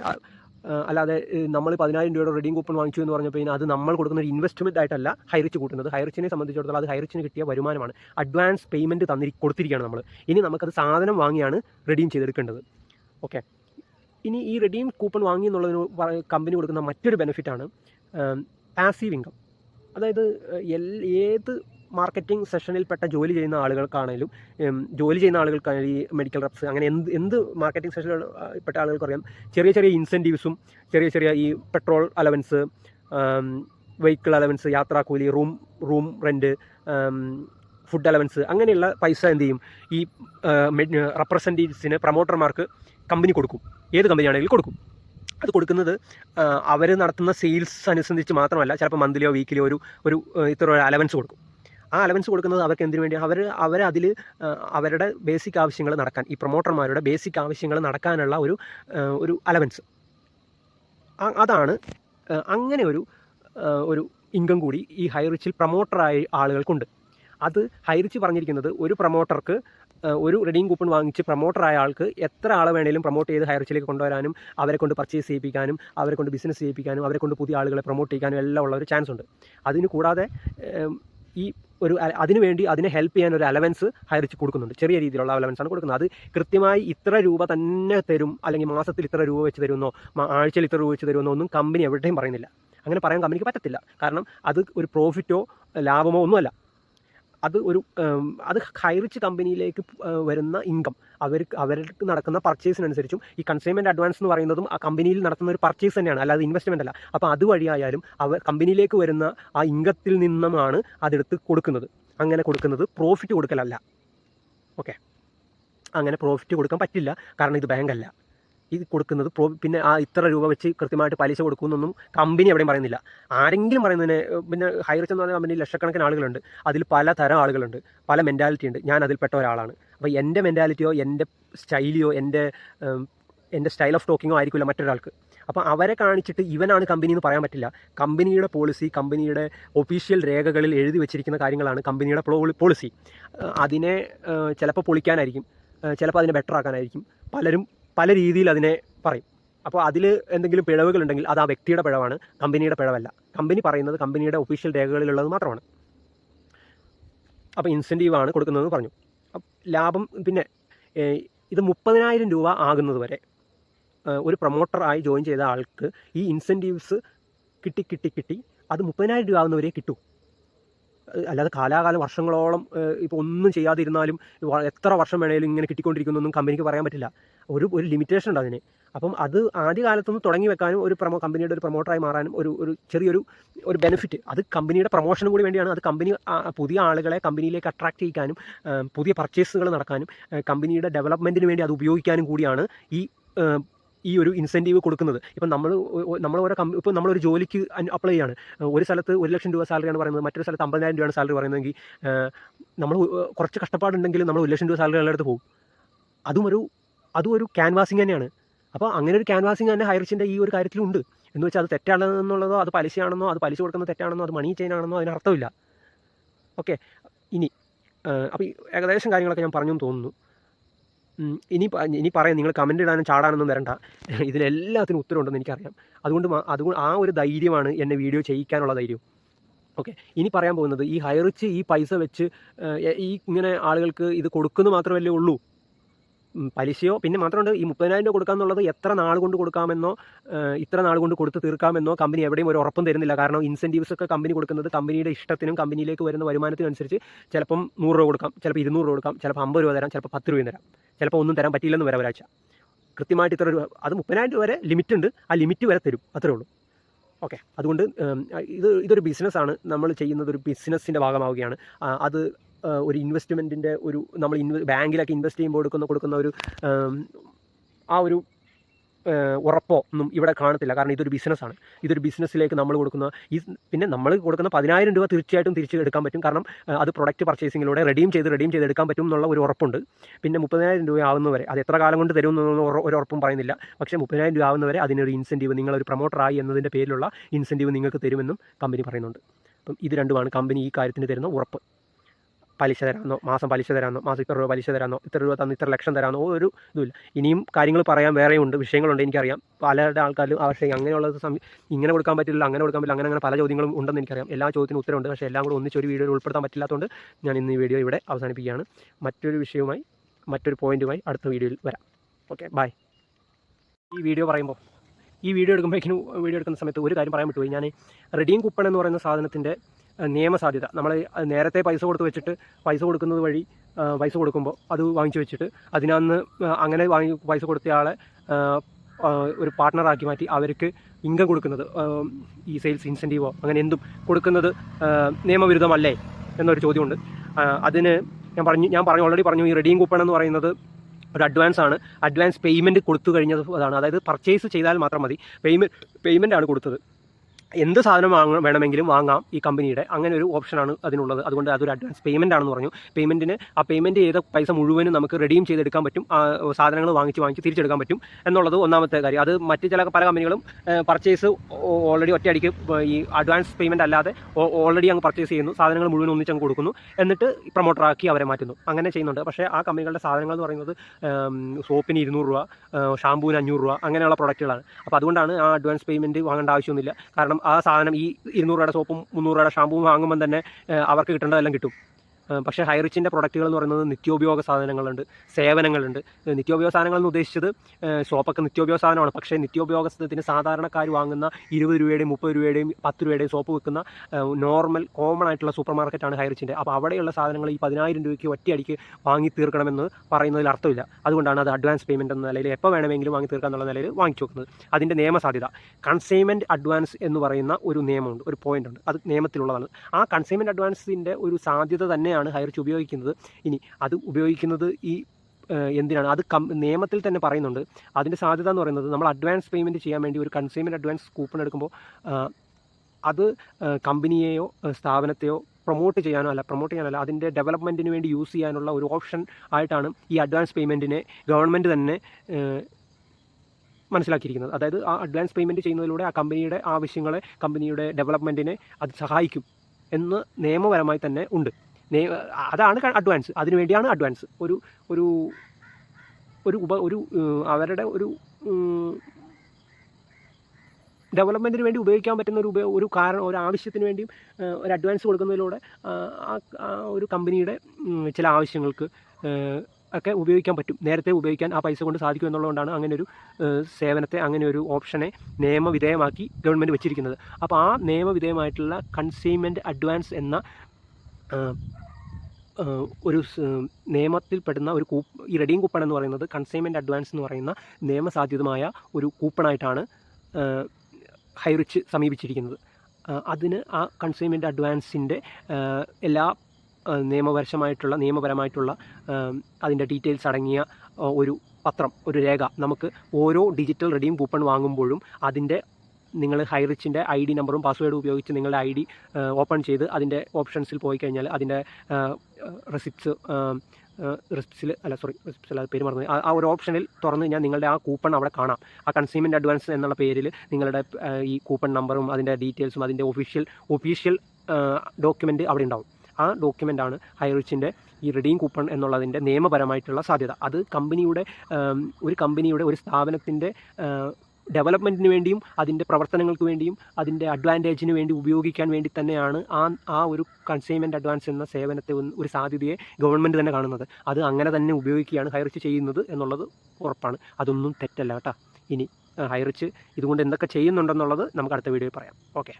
അല്ലാതെ നമ്മൾ പതിനായിരം രൂപയുടെ റെഡീം കൂപ്പൺ വാങ്ങിച്ചു എന്ന് പറഞ്ഞപ്പോൾ അത് നമ്മൾ കൊടുക്കുന്ന ഒരു ഇൻവെസ്റ്റ്മെന്റ് ആയിട്ടല്ല ഹൈറിച്ച് കൂട്ടുന്നത്. ഹൈറിച്ചിനെ സംബന്ധിച്ചിടത്തോളം അത് ഹൈറിച്ചിന് കിട്ടിയ വരുമാനമാണ്. അഡ്വാൻസ് പേയ്മെന്റ് തന്നി കൊടുത്തിരിക്കുകയാണ് നമ്മൾ ഇനി നമുക്കത് സാധനം വാങ്ങിയാണ് റെഡീം ചെയ്തെടുക്കേണ്ടത്. ഓക്കെ ഇനി ഈ റെഡീം കൂപ്പൺ വാങ്ങി എന്നുള്ളതിന് കമ്പനി കൊടുക്കുന്ന മറ്റൊരു ബെനിഫിറ്റാണ് പാസീവ് ഇൻകം അതായത് ഏത് മാർക്കറ്റിംഗ് സെഷനിൽ പെട്ട ജോലി ചെയ്യുന്ന ആളുകൾക്കാണെങ്കിലും ജോലി ചെയ്യുന്ന ആളുകൾക്കാണെങ്കിൽ ഈ മെഡിക്കൽ റെപ്സ് അങ്ങനെ എന്ത് എന്ത് മാർക്കറ്റിംഗ് സെഷനിൽ പെട്ട ആളുകൾക്ക് അറിയാം. ചെറിയ ചെറിയ ഇൻസെന്റീവ്സും ചെറിയ ചെറിയ ഈ petrol allowance vehicle allowance യാത്രാക്കൂലി room room rent food allowance അങ്ങനെയുള്ള പൈസ എന്ത് ചെയ്യും? ഈ റെപ്രസെന്റേറ്റീവ്സിന് പ്രൊമോട്ടർമാർക്ക് കമ്പനി കൊടുക്കും. ഏത് കമ്പനിയാണെങ്കിലും കൊടുക്കും. അത് കൊടുക്കുന്നത് അവർ നടത്തുന്ന സെയിൽസ് അനുസരിച്ച് മാത്രമല്ല ചിലപ്പോൾ മന്ത്ലിയോ വീക്കിലിയോ ഒരു ഒരു ഇത്ര അലവൻസ് കൊടുക്കും. ആ അലവൻസ് കൊടുക്കുന്നത് അവർക്ക് എന്തിനു വേണ്ടി അവർ അവർ അതിൽ അവരുടെ ബേസിക് ആവശ്യങ്ങൾ നടക്കാൻ ഈ പ്രൊമോട്ടർമാരുടെ ബേസിക് ആവശ്യങ്ങൾ നടക്കാനുള്ള ഒരു ഒരു അലവൻസ് അതാണ് അങ്ങനെ ഒരു ഒരു ഇൻകം കൂടി ഈ ഹൈറിച്ചിൽ പ്രൊമോട്ടറായ ആളുകൾക്കുണ്ട്. അത് ഹൈറിച്ച് പറഞ്ഞിരിക്കുന്നത് ഒരു പ്രൊമോട്ടർക്ക് ഒരു റെഡീം കൂപ്പൺ വാങ്ങിച്ച് പ്രൊമോട്ടറായ ആൾക്ക് എത്ര ആളെ വേണേലും പ്രൊമോട്ട് ചെയ്ത് ഹൈറിച്ചിലേക്ക് കൊണ്ടുവരാനും അവരെ കൊണ്ട് പർച്ചേസ് ചെയ്യിപ്പിക്കാനും അവരെ കൊണ്ട് ബിസിനസ് ചെയ്യിപ്പിക്കാനും അവരെ കൊണ്ട് പുതിയ ആളുകളെ പ്രൊമോട്ട് ചെയ്യാനും എല്ലാം ഉള്ള ഒരു ചാൻസ് ഉണ്ട്. അതിന് കൂടാതെ ഈ ഒരു അതിനുവേണ്ടി അതിനെ ഹെൽപ്പ് ചെയ്യാൻ ഒരു അലവൻസ് ഹൈറിച്ച് കൊടുക്കുന്നുണ്ട്. ചെറിയ രീതിയിലുള്ള അലവൻസ് ആണ് കൊടുക്കുന്നത്. അത് കൃത്യമായി ഇത്ര രൂപ തന്നെ തരും അല്ലെങ്കിൽ മാസത്തിൽ ഇത്ര രൂപ വെച്ച് തരുമെന്നോ ആഴ്ചയിൽ ഇത്ര രൂപ വെച്ച് തരുമെന്നോ ഒന്നും കമ്പനി എവിടെയും പറയുന്നില്ല. അങ്ങനെ പറയാൻ കമ്പനിക്ക് പറ്റത്തില്ല. കാരണം അത് ഒരു പ്രോഫിറ്റോ ലാഭമോ ഒന്നുമല്ല. അത് ഒരു അത് ഹൈറിച്ച് കമ്പനിയിലേക്ക് വരുന്ന ഇൻകം അവർക്ക് അവർക്ക് നടക്കുന്ന പർച്ചേസിനനുസരിച്ചും ഈ കൺസ്യൂമെന്റ് അഡ്വാൻസ് എന്ന് പറയുന്നതും ആ കമ്പനിയിൽ നടത്തുന്ന ഒരു പർച്ചേസ് തന്നെയാണ്. അല്ലാതെ ഇൻവെസ്റ്റ്മെന്റ് അല്ല. അപ്പോൾ അതുവഴിയായാലും അവർ കമ്പനിയിലേക്ക് വരുന്ന ആ ഇൻകത്തിൽ നിന്നുമാണ് അതെടുത്ത് കൊടുക്കുന്നത്. അങ്ങനെ കൊടുക്കുന്നത് പ്രോഫിറ്റ് കൊടുക്കലല്ല. ഓക്കെ അങ്ങനെ പ്രോഫിറ്റ് കൊടുക്കാൻ പറ്റില്ല. കാരണം ഇത് ബാങ്കല്ല ഇത് കൊടുക്കുന്നത് പിന്നെ ആ ഇത്ര രൂപ വെച്ച് കൃത്യമായിട്ട് പലിശ കൊടുക്കുമെന്നൊന്നും കമ്പനി എവിടെയും പറയുന്നില്ല. ആരെങ്കിലും പറയുന്നതിന് പിന്നെ ഹൈറിച്ച് എന്ന് പറയുന്ന കമ്പനി ലക്ഷക്കണക്കിന് ആളുകളുണ്ട്. അതിൽ പല തരം ആളുകളുണ്ട്. പല മെന്റാലിറ്റി ഉണ്ട്. ഞാൻ അതിൽപ്പെട്ട ഒരാളാണ്. അപ്പോൾ എന്റെ മെന്റാലിറ്റിയോ എന്റെ സ്റ്റൈലിയോ എന്റെ എന്റെ സ്റ്റൈൽ ഓഫ് ടോക്കിങ്ങോ ആയിരിക്കില്ല മറ്റൊരാൾക്ക്. അപ്പോൾ അവരെ കാണിച്ചിട്ട് ഇവനാണ് കമ്പനി എന്ന് പറയാൻ പറ്റില്ല. കമ്പനിയുടെ പോളിസി കമ്പനിയുടെ ഒഫീഷ്യൽ രേഖകളിൽ എഴുതി വെച്ചിരിക്കുന്ന കാര്യങ്ങളാണ് കമ്പനിയുടെ പോളിസി അതിനെ ചിലപ്പോൾ പൊളിക്കാനായിരിക്കും. ചിലപ്പോൾ അതിനെ ബെറ്റർ ആക്കാനായിരിക്കും. പലരും പല രീതിയിൽ അതിനെ പറയും. അപ്പോൾ അതിൽ എന്തെങ്കിലും പിഴവുകൾ ഉണ്ടെങ്കിൽ അത് ആ വ്യക്തിയുടെ പിഴവാണ് കമ്പനിയുടെ പിഴവല്ല. കമ്പനി പറയുന്നത് കമ്പനിയുടെ ഒഫീഷ്യൽ രേഖകളിലുള്ളത് മാത്രമാണ്. അപ്പോൾ ഇൻസെന്റീവ് ആണ് കൊടുക്കുന്നതെന്ന് പറഞ്ഞു. ലാഭം പിന്നെ ഇത് മുപ്പതിനായിരം രൂപ ആകുന്നത് വരെ ഒരു പ്രൊമോട്ടറായി ജോയിൻ ചെയ്ത ആൾക്ക് ഈ ഇൻസെന്റീവ്സ് കിട്ടി കിട്ടി കിട്ടി അത് മുപ്പതിനായിരം രൂപ ആകുന്നവരെ കിട്ടൂ. അല്ലാതെ കാലാകാല വർഷങ്ങളോളം ഇപ്പോൾ ഒന്നും ചെയ്യാതിരുന്നാലും എത്ര വർഷം വേണേലും ഇങ്ങനെ കിട്ടിക്കൊണ്ടിരിക്കുന്നൊന്നും കമ്പനിക്ക് പറയാൻ പറ്റില്ല. ഒരു ഒരു ലിമിറ്റേഷൻ ഉണ്ട് അതിന്. അപ്പം അത് ആദ്യകാലത്തൊന്ന് തുടങ്ങി വെക്കാനും ഒരു പ്രമോ കമ്പനിയുടെ ഒരു പ്രൊമോട്ടറായി മാറാനും ഒരു ഒരു ചെറിയൊരു ഒരു ബെനിഫിറ്റ് അത് കമ്പനിയുടെ പ്രൊമോഷനും കൂടി വേണ്ടിയാണ്. അത് കമ്പനി പുതിയ ആളുകളെ കമ്പനിയിലേക്ക് അട്രാക്റ്റ് ചെയ്യിക്കാനും പുതിയ പർച്ചേസുകൾ നടക്കാനും കമ്പനിയുടെ ഡെവലപ്മെന്റിന് വേണ്ടി അത് ഉപയോഗിക്കാനും കൂടിയാണ് ഈ ഈ ഒരു ഇൻസെന്റീവ് കൊടുക്കുന്നത്. ഇപ്പം നമ്മൾ നമ്മൾ ഓരോ കമ്പ ഇപ്പോൾ നമ്മളൊരു ജോലിക്ക് അപ്ലൈ ചെയ്യാണ്. ഒരു സ്ഥലത്ത് ഒരു ലക്ഷം രൂപ സാലറിയാണ് പറയുന്നത്. മറ്റൊരു സ്ഥലത്ത് അമ്പതിനായിരം രൂപയാണ് സാലറി പറയുന്നതെങ്കിൽ നമ്മൾ കുറച്ച് കഷ്ടപ്പാടുണ്ടെങ്കിലും നമ്മൾ ഒരു ലക്ഷം രൂപ സാലറി ഉള്ളടത്ത് പോകും. അതും ഒരു അതും ഒരു ക്യാൻവാസിങ് തന്നെയാണ്. അപ്പോൾ അങ്ങനെ ഒരു ക്യാൻവാസിങ് തന്നെ ഹൈറിച്ചിന്റെ ഈ ഒരു കാര്യത്തിലുണ്ട് എന്ന് വെച്ചാൽ അത് തെറ്റാണെന്നുള്ളതോ അത് പലിശയാണെന്നോ അത് പലിശ കൊടുക്കുന്നത് തെറ്റാണെന്നോ അത് മണി ചെയിനാണെന്നോ അതിനർത്ഥമില്ല. ഓക്കെ. ഇനി അപ്പോൾ ഏകദേശം കാര്യങ്ങളൊക്കെ ഞാൻ പറഞ്ഞു തോന്നുന്നു. ഇനി ഇനി പറയാം നിങ്ങൾ കമന്റ് ഇടാനും ചാടാനൊന്നും വരണ്ട. ഇതിലെല്ലാത്തിനും ഉത്തരവുണ്ടെന്ന് എനിക്കറിയാം. അതുകൊണ്ട് അതുകൊണ്ട് ആ ഒരു ധൈര്യമാണ് എന്നെ വീഡിയോ ചെയ്യിക്കാനുള്ള ധൈര്യം. ഓക്കെ ഇനി പറയാൻ പോകുന്നത് ഈ ഹൈറിച്ച് ഈ പൈസ വെച്ച് ഈ ഇങ്ങനെ ആളുകൾക്ക് ഇത് കൊടുക്കുന്നു മാത്രമല്ലേ ഉള്ളൂ. പലിശയോ പിന്നെ മാത്രമുണ്ട് ഈ മുപ്പതിനായിരം രൂപ കൊടുക്കാമെന്നുള്ളത് എത്ര നാൾ കൊണ്ട് കൊടുക്കാമെന്നോ ഇത്ര നാൾ കൊണ്ട് കൊടുത്ത് തീർക്കാമെന്നോ കമ്പനി എവിടെയും ഒരു ഉറപ്പും തരുന്നില്ല. കാരണം ഇൻസെന്റീവ്സ് ഒക്കെ കമ്പനി കൊടുക്കുന്നത് കമ്പനിയുടെ ഇഷ്ടത്തിനും കമ്പനിയിലേക്ക് വരുന്ന വരുമാനത്തിനും അനുസരിച്ച് ചിലപ്പം നൂറ് രൂപ കൊടുക്കാം ചിലപ്പോൾ ഇരുന്നൂറ് രൂപ കൊടുക്കാം ചിലപ്പോൾ അമ്പത് രൂപ തരാം ചിലപ്പോൾ പത്ത് രൂപയും തരാം. ചിലപ്പോൾ ഒന്നും തരാൻ പറ്റിയില്ലെന്ന് വരെ ഒരാഴ്ച. കൃത്യമായിട്ട് ഇത്ര രൂപ അത് മുപ്പതിനായിരം രൂപ വരെ ലിമിറ്റ് ഉണ്ട്. ആ ലിമിറ്റ് വരെ തരും. അത്രേ ഉള്ളൂ. ഓക്കെ. അതുകൊണ്ട് ഇത് ഇതൊരു ബിസിനസ്സാണ് നമ്മൾ ചെയ്യുന്നത് ഒരു ബിസിനസ്സിന്റെ ഭാഗമാവുകയാണ്. അത് ഒരു ഇൻവെസ്റ്റ്മെന്റിന്റെ ഒരു നമ്മൾ ഇൻവെ ബാങ്കിലൊക്കെ ഇൻവെസ്റ്റ് ചെയ്യുമ്പോൾ കൊടുക്കുന്ന കൊടുക്കുന്ന ഒരു ആ ഒരു ഉറപ്പോ ഒന്നും ഇവിടെ കാണത്തില്ല. കാരണം ഇതൊരു ബിസിനസ്സാണ് ഇതൊരു ബിസിനസ്സിലേക്ക് നമ്മൾ കൊടുക്കുന്ന ഈ പിന്നെ നമ്മൾ കൊടുക്കുന്ന പതിനായിരം രൂപ തീർച്ചയായിട്ടും തിരിച്ച് എടുക്കാൻ പറ്റും. കാരണം അത് പ്രൊഡക്റ്റ് പർച്ചേസിങ്ങിലൂടെ റെഡീം ചെയ്ത് റെഡീം ചെയ്ത് എടുക്കാൻ പറ്റും എന്നുള്ള ഒരു ഉറപ്പുണ്ട്. പിന്നെ മുപ്പതിനായിരം രൂപ ആവുന്നവരെ അത് എത്ര കാലം കൊണ്ട് തരും എന്നൊന്നും ഒരു ഉറപ്പും പറയുന്നില്ല. പക്ഷേ മുപ്പതിനായിരം രൂപ ആവുന്നവരെ അതിനൊരു ഇൻസെന്റീവ് നിങ്ങളൊരു പ്രൊമോട്ടറായി എന്നതിന്റെ പേരിലുള്ള ഇൻസെന്റീവ് നിങ്ങൾക്ക് തരുമെന്നും കമ്പനി പറയുന്നുണ്ട്. അപ്പം ഇത് രണ്ടുമാണ് കമ്പനി ഈ കാര്യത്തിന് തരുന്ന ഉറപ്പ്. പലിശ തരാമെന്നോ മാസം പലിശ തരാമെന്നോ മാസം ഇത്ര രൂപ പലിശ തരാമെന്നോ ഇത്ര രൂപ തന്ന് ഇത്ര ലക്ഷം തരാമെന്നോ ഒരു ഇതുമില്ല. ഇനിയും കാര്യങ്ങൾ പറയാൻ വേറെയുണ്ട് വിഷയങ്ങളുണ്ട് എനിക്കറിയാം. പലരുടെ ആൾക്കാരും പക്ഷേ അങ്ങനെയുള്ളത് സമയം ഇങ്ങനെ കൊടുക്കാൻ പറ്റില്ല അങ്ങനെ കൊടുക്കാൻ പറ്റില്ല അങ്ങനെ അങ്ങനെ പല ചോദ്യങ്ങളും ഉണ്ടെന്ന് എനിക്കറിയാം. എല്ലാ ചോദ്യത്തിനും ഉത്തരമുണ്ട്. പക്ഷേ എല്ലാം കൂടെ ഒന്നിച്ചൊരു വീഡിയോയിൽ ഉൾപ്പെടുത്താൻ പറ്റില്ലാത്തതുകൊണ്ട് ഞാൻ ഇന്ന് ഈ വീഡിയോ ഇവിടെ അവസാനിപ്പിക്കുകയാണ്. മറ്റൊരു വിഷയവുമായി മറ്റൊരു പോയിന്റുമായി അടുത്ത വീഡിയോയിൽ വരാം. ഓക്കെ. ബൈ ഈ വീഡിയോ പറയുമ്പോൾ ഈ വീഡിയോ എടുക്കുമ്പോഴേക്കും വീഡിയോ എടുക്കുന്ന സമയത്ത് ഒരു കാര്യം പറയാൻ പറ്റുമോ ഞാൻ റെഡീം കുപ്പൺ എന്ന് പറയുന്ന സാധനത്തിന്റെ നിയമസാധ്യത. നമ്മൾ നേരത്തെ പൈസ കൊടുത്ത് വെച്ചിട്ട് പൈസ കൊടുക്കുന്നത് വഴി പൈസ കൊടുക്കുമ്പോൾ അത് വാങ്ങിച്ചു വെച്ചിട്ട് അതിനന്ന് അങ്ങനെ വാങ്ങി പൈസ കൊടുത്തയാളെ ഒരു പാർട്ട്ണറാക്കി മാറ്റി അവർക്ക് ഇൻകം കൊടുക്കുന്നത് ഈ സെയിൽസ് ഇൻസെന്റീവോ അങ്ങനെ എന്തും കൊടുക്കുന്നത് നിയമവിരുദ്ധമല്ലേ എന്നൊരു ചോദ്യമുണ്ട്. അതിന് ഞാൻ പറഞ്ഞു ഞാൻ പറഞ്ഞു ഓൾറെഡി പറഞ്ഞു ഈ റെഡീം കൂപ്പൺ എന്ന് പറയുന്നത് ഒരു അഡ്വാൻസ് ആണ്. അഡ്വാൻസ് പേയ്മെന്റ് കൊടുത്തു കഴിഞ്ഞത് അതാണ്. അതായത് പർച്ചേസ് ചെയ്താൽ മാത്രം മതി. പേയ്മെന്റ് പേയ്മെന്റ് ആണ് കൊടുത്തത്. എന്ത് സാധനം വാങ്ങ വേണമെങ്കിലും വാങ്ങാം ഈ കമ്പനിയുടെ. അങ്ങനെ ഒരു ഓപ്ഷനാണ് അതിനുള്ളത്. അതുകൊണ്ട് അതൊരു അഡ്വാൻസ് പേയ്മെന്റ് ആണെന്ന് പറഞ്ഞു. പേയ്മെന്റിന് ആ പേയ്മെന്റ് ചെയ്ത പൈസ മുഴുവനും നമുക്ക് റെഡീം ചെയ്തെടുക്കാൻ പറ്റും. സാധനങ്ങൾ വാങ്ങിച്ച് വാങ്ങിച്ച് തിരിച്ചെടുക്കാൻ പറ്റും. എന്നുള്ളത് ഒന്നാമത്തെ കാര്യം. അത് മറ്റ് ചില പല കമ്പനികളും പർച്ചേസ് ഓൾറെഡി ഒറ്റയടിക്ക് ഈ അഡ്വാൻസ് പേയ്മെന്റ് അല്ലാതെ ഓൾറെഡി അങ്ങ് പർച്ചേസ് ചെയ്യുന്നു. സാധനങ്ങൾ മുഴുവൻ ഒന്നിച്ച് അങ്ങ് കൊടുക്കുന്നു. എന്നിട്ട് പ്രൊമോട്ടറാക്കി അവരെ മാറ്റുന്നു. അങ്ങനെ ചെയ്യുന്നുണ്ട്. പക്ഷേ ആ കമ്പനികളുടെ സാധനങ്ങൾ എന്ന് പറയുന്നത് സോപ്പിന് ഇരുന്നൂറ് രൂപ ഷാമ്പൂവിന് അഞ്ഞൂറ് രൂപ അങ്ങനെയുള്ള പ്രൊഡക്റ്റുകളാണ് അപ്പോൾ അതുകൊണ്ടാണ് ആ അഡ്വാൻസ് പേയ്മെന്റ് വാങ്ങേണ്ട ആവശ്യമൊന്നുമില്ല. കാരണം ആ സാധനം ഈ ഇരുന്നൂറ് രൂപയുടെ സോപ്പും മുന്നൂറ് രൂപയുടെ ഷാമ്പൂവും വാങ്ങുമ്പോൾ തന്നെ അവർക്ക് കിട്ടേണ്ടതെല്ലാം കിട്ടും. പക്ഷേ ഹൈറിച്ചിന്റെ പ്രൊഡക്റ്റുകൾ എന്ന് പറയുന്നത് നിത്യോപയോഗ സാധനങ്ങളുണ്ട് സേവനങ്ങളുണ്ട്. നിത്യോപയോഗ സാധനങ്ങൾ എന്ന് ഉദ്ദേശിച്ചത് സോപ്പൊക്കെ നിത്യോപയോഗ സാധനമാണ്. പക്ഷേ നിത്യോപയോഗ നിത്യോപയോഗത്തിന് സാധാരണക്കാർ വാങ്ങുന്ന ഇരുപത് രൂപയുടെയും മുപ്പത് രൂപയുടെയും പത്ത് രൂപയുടെയും സോപ്പ് വെക്കുന്ന നോർമൽ കോമൺ ആയിട്ടുള്ള സൂപ്പർ മാർക്കറ്റാണ് ഹൈറിച്ചിന്റെ. അപ്പോൾ അവിടെയുള്ള സാധനങ്ങൾ ഈ പതിനായിരം രൂപയ്ക്ക് ഒറ്റയടിക്ക് വാങ്ങി തീർക്കണമെന്ന് പറയുന്നതിൽ അർത്ഥമില്ല. അതുകൊണ്ടാണ് അത് അഡ്വാൻസ് പേയ്മെന്റ് എന്ന നിലയിൽ എപ്പോൾ വേണമെങ്കിലും വാങ്ങി തീർക്കുക എന്നുള്ള നിലയിൽ വാങ്ങിച്ചു വെക്കുന്നത്. അതിന്റെ നിയമസാധ്യത. കൺസൈൻമെന്റ് അഡ്വാൻസ് എന്ന് പറയുന്ന ഒരു നിയമമുണ്ട് ഒരു പോയിന്റ് ഉണ്ട്. അത് നിയമത്തിലുള്ളതാണ്. ആ കൺസൈൻമെന്റ് അഡ്വാൻസിന്റെ ഒരു സാധ്യത തന്നെയാണ് ഹൈറിച്ച് ഉപയോഗിക്കുന്നത്. ഇനി അത് ഉപയോഗിക്കുന്നത് ഈ എന്തിനാണ്? അത് കം നിയമത്തിൽ തന്നെ പറയുന്നുണ്ട്. അതിന്റെ സാധ്യത എന്ന് പറയുന്നത് നമ്മൾ അഡ്വാൻസ് പേയ്മെന്റ് ചെയ്യാൻ വേണ്ടി ഒരു കൺസ്യൂമർ അഡ്വാൻസ് കൂപ്പൺ എടുക്കുമ്പോൾ അത് കമ്പനിയെയോ സ്ഥാപനത്തെയോ പ്രൊമോട്ട് ചെയ്യാനോ അല്ല പ്രൊമോട്ട് ചെയ്യാനല്ല അതിന്റെ ഡെവലപ്മെന്റിന് വേണ്ടി യൂസ് ചെയ്യാനുള്ള ഒരു ഓപ്ഷൻ ആയിട്ടാണ് ഈ അഡ്വാൻസ് പേയ്മെന്റിനെ ഗവൺമെന്റ് തന്നെ മനസ്സിലാക്കിയിരിക്കുന്നത്. അതായത് ആ അഡ്വാൻസ് പേയ്മെന്റ് ചെയ്യുന്നതിലൂടെ ആ കമ്പനിയുടെ ആവശ്യങ്ങളെ കമ്പനിയുടെ ഡെവലപ്മെന്റിനെ അത് സഹായിക്കും എന്ന് നിയമപരമായി തന്നെ ഉണ്ട്. അതാണ് അഡ്വാൻസ് അതിനു വേണ്ടിയാണ് അഡ്വാൻസ് ഒരു ഒരു ഒരു ഉപ ഒരു അവരുടെ ഒരു ഡെവലപ്മെന്റിന് വേണ്ടി ഉപയോഗിക്കാൻ പറ്റുന്ന ഒരു ഒരു കാരണം ഒരു ആവശ്യത്തിന് വേണ്ടിയും ഒരു അഡ്വാൻസ് കൊടുക്കുന്നതിലൂടെ ആ ഒരു കമ്പനിയുടെ ചില ആവശ്യങ്ങൾക്ക് ഒക്കെ ഉപയോഗിക്കാൻ പറ്റും. നേരത്തെ ഉപയോഗിക്കാൻ ആ പൈസ കൊണ്ട് സാധിക്കും എന്നുള്ളതുകൊണ്ടാണ് അങ്ങനെ ഒരു സേവനത്തെ അങ്ങനെ ഒരു ഓപ്ഷനെ നിയമവിധേയമാക്കി ഗവൺമെന്റ് വെച്ചിരിക്കുന്നത്. അപ്പോൾ ആ നിയമവിധേയമായിട്ടുള്ള കൺസ്യൂമെന്റ് അഡ്വാൻസ് എന്ന ഒരു നിയമത്തിൽ നിയമത്തിൽപ്പെടുന്ന ഒരു കൂപ്പ് ഈ റെഡീം കൂപ്പൺ എന്ന് പറയുന്നത് കൺസൈൻമെന്റ് അഡ്വാൻസ് എന്ന് പറയുന്ന നിയമസാധ്യതമായ ഒരു കൂപ്പണായിട്ടാണ് ഹൈറിച്ച് സമീപിച്ചിരിക്കുന്നത്. അതിന് ആ കൺസൈൻമെന്റ് അഡ്വാൻസിന്റെ എല്ലാ നിയമപരശമായിട്ടുള്ള നിയമപരമായിട്ടുള്ള നിയമപരമായിട്ടുള്ള അതിന്റെ ഡീറ്റെയിൽസ് അടങ്ങിയ ഒരു പത്രം ഒരു രേഖ നമുക്ക് ഓരോ ഡിജിറ്റൽ റെഡീം കൂപ്പൺ വാങ്ങുമ്പോഴും അതിന്റെ നിങ്ങൾ ഹൈറിച്ചിന്റെ ഐ ഡി നമ്പറും പാസ്വേഡും ഉപയോഗിച്ച് നിങ്ങളുടെ ഐ ഡി ഓപ്പൺ ചെയ്ത് അതിന്റെ ഓപ്ഷൻസിൽ പോയി കഴിഞ്ഞാൽ അതിന്റെ റെസിപ്റ്റ്സ് റെസിപ്റ്റ്സിൽ അല്ല സോറി റെസിപ്റ്റ്സിൽ അത് പേര് മറന്നു ആ- ഒരു ഓപ്ഷനിൽ തുറന്ന് കഴിഞ്ഞാൽ നിങ്ങളുടെ ആ കൂപ്പൺ അവിടെ കാണാം. ആ കൺസ്യൂമെന്റ് അഡ്വാൻസ് എന്നുള്ള പേരിൽ നിങ്ങളുടെ ഈ കൂപ്പൺ നമ്പറും അതിന്റെ ഡീറ്റെയിൽസും അതിന്റെ ഒഫീഷ്യൽ ഒഫീഷ്യൽ ഡോക്യുമെന്റ് അവിടെ ഉണ്ടാവും. ആ ഡോക്യുമെന്റാണ് ഹൈറിച്ചിന്റെ ഈ റെഡീം കൂപ്പൺ എന്നുള്ളതിന്റെ നിയമപരമായിട്ടുള്ള സാധ്യത. അത് കമ്പനിയുടെ ഒരു കമ്പനിയുടെ ഒരു സ്ഥാപനത്തിന്റെ ഡെവലപ്മെന്റിന് വേണ്ടിയും അതിന്റെ പ്രവർത്തനങ്ങൾക്ക് വേണ്ടിയും അതിന്റെ അഡ്വാന്റേജിന് വേണ്ടി ഉപയോഗിക്കാൻ വേണ്ടി തന്നെയാണ് ആ ആ ഒരു കൺസ്യൂമെന്റ് അഡ്വാൻസ് എന്ന സേവനത്തെ ഒരു സാധ്യതയെ ഗവൺമെന്റ് തന്നെ കാണുന്നത്. അത് അങ്ങനെ തന്നെ ഉപയോഗിക്കുകയാണ് ഹൈറിച്ച് ചെയ്യുന്നത് എന്നുള്ളത് ഉറപ്പാണ്. അതൊന്നും തെറ്റല്ല കേട്ടോ. ഇനി ഹൈറിച്ച് ഇതുകൊണ്ട് എന്തൊക്കെ ചെയ്യുന്നുണ്ടെന്നുള്ളത് നമുക്ക് അടുത്ത വീഡിയോയിൽ പറയാം. ഓക്കെ